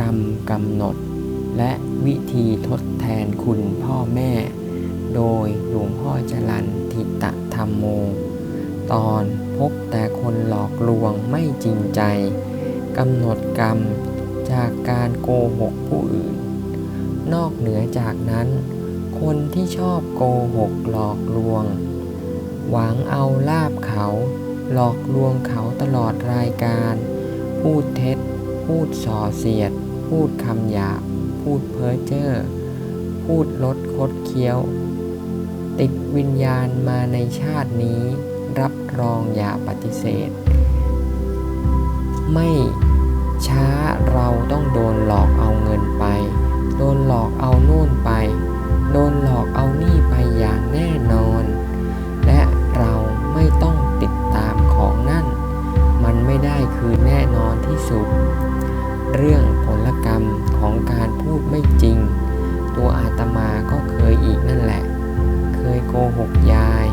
กรรมกำหนด และวิธีทดแทนคุณพ่อแม่ โดยหลวงพ่อจรันทิตะธรรมโม ตอนพบแต่คนหลอกลวงไม่จริงใจกำหนดกรรมจากการโกหกผู้อื่น นอกเหนือจากนั้น คนที่ชอบโกหกหลอกลวง หวังเอาลาบเขา หลอกลวงเขาตลอดรายการ พูดเท็จ พูดส่อเสียด พูดคำหยาบพูดเพ้อเจ้อพูดลดคดเคี้ยว ติดวิญญาณมาในชาตินี้ รับรองอย่าปฏิเสธ ไม่ช้าเราต้องโดนหลอกเอาเงินไป โดนหลอก รื่องผลกรรมของการพูดไม่จริง ตัวอาตมาก็เคยอีกนั่นแหละ เคยโกหกยาย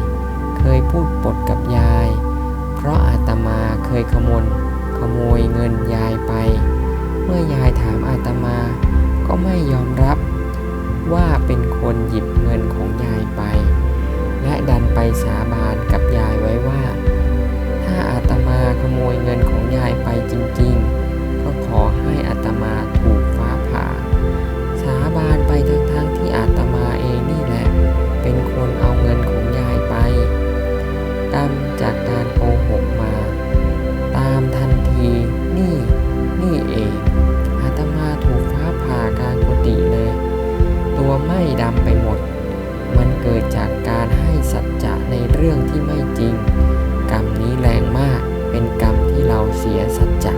เคยพูดปดกับยาย เพราะอาตมาเคยขโมนขโมยเงินยายไป เมื่อยายถามอาตมาก็ไม่ยอมรับว่าเป็นคนหยิบเงินของ ดำไปหมด มันเกิดจากการให้สัจจะในเรื่องที่ไม่จริง กรรมนี้แรงมาก เป็นกรรมที่เราเสียสัจจะ